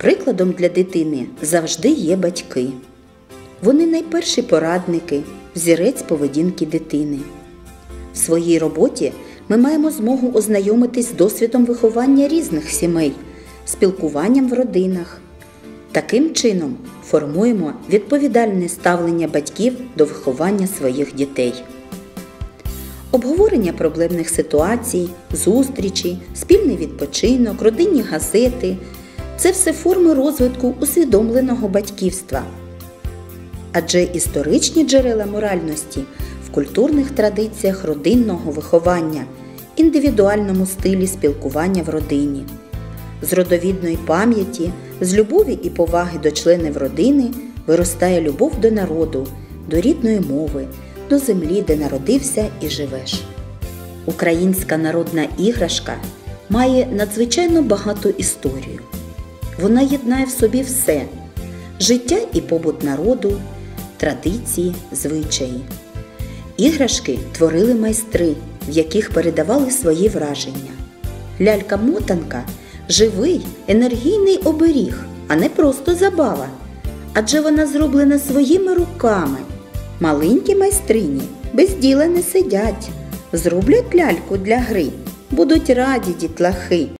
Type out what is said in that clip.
Прикладом для дитини завжди є батьки. Вони найперші порадники, взірець поведінки дитини. В своїй роботі ми маємо змогу ознайомитись з досвідом виховання різних сімей, спілкуванням в родинах. Таким чином формуємо відповідальне ставлення батьків до виховання своїх дітей. Обговорення проблемних ситуацій, зустрічі, спільний відпочинок, родинні газети це все форми розвитку усвідомленого батьківства. Адже історичні джерела моральності в культурних традиціях родинного виховання, індивідуальному стилі спілкування в родині. З родовідної пам'яті, з любові і поваги до членів родини виростає любов до народу, до рідної мови, до землі, де народився і живеш. Українська народна іграшка має надзвичайно багату історію. Вона єднає в собі все життя і побут народу, традиції, звичаї. Іграшки творили майстри, в яких передавали свої враження. Лялька-мотанка живий, енергійний оберіг, а не просто забава. Адже вона зроблена своїми руками. Маленькі майстрині без діла не сидять, зроблять ляльку для гри, будуть раді дітлахи.